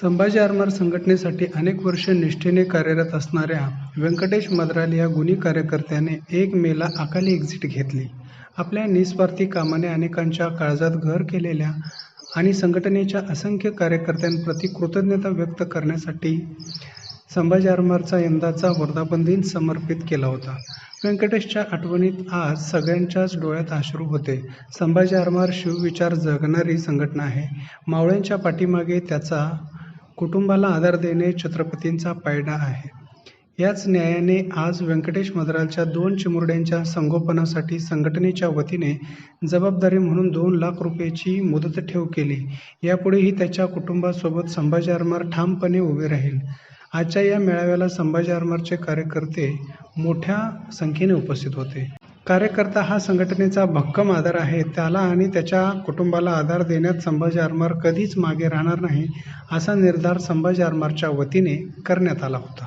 संभाजी आरमार संघटनेसाठी अनेक वर्षे निष्ठेने कार्यरत असणाऱ्या व्यंकटेश मद्राल या गुणी कार्यकर्त्याने एक मेला अकाली एक्झिट घेतली. आपल्या निस्वार्थी कामाने अनेकांच्या काळजात घर केलेल्या आणि संघटनेच्या असंख्य कार्यकर्त्यांप्रती कृतज्ञता व्यक्त करण्यासाठी संभाजी आरमारचा यंदाचा वर्धापन दिन समर्पित केला होता. व्यंकटेशच्या आठवणीत आज सगळ्यांच्याच डोळ्यात अश्रू होते. संभाजी आरमार शिवविचार जगणारी संघटना आहे. मावळ्यांच्या पाठीमागे त्याचा कुटुंबाला आधार देणे छत्रपतींचा पायडा आहे. याच न्यायाने आज व्यंकटेश मद्रालच्या दोन चिमुरड्यांच्या संगोपनासाठी संघटनेच्या वतीने जबाबदारी म्हणून दोन लाख रुपयाची मुदत ठेव केली. यापुढेही त्याच्या कुटुंबासोबत संभाजी आरमार ठामपणे उभे राहील. आजच्या या मेळाव्याला संभाजी आरमारचे कार्यकर्ते मोठ्या संख्येने उपस्थित होते. कार्यकर्ता हा संघटनेचा भक्कम आधार आहे. त्याला आणि त्याच्या कुटुंबाला आधार देण्यात संभाजी आरमार कधीच मागे राहणार नाही असा निर्धार संभाजी आरमारच्या वतीने करण्यात आला होता.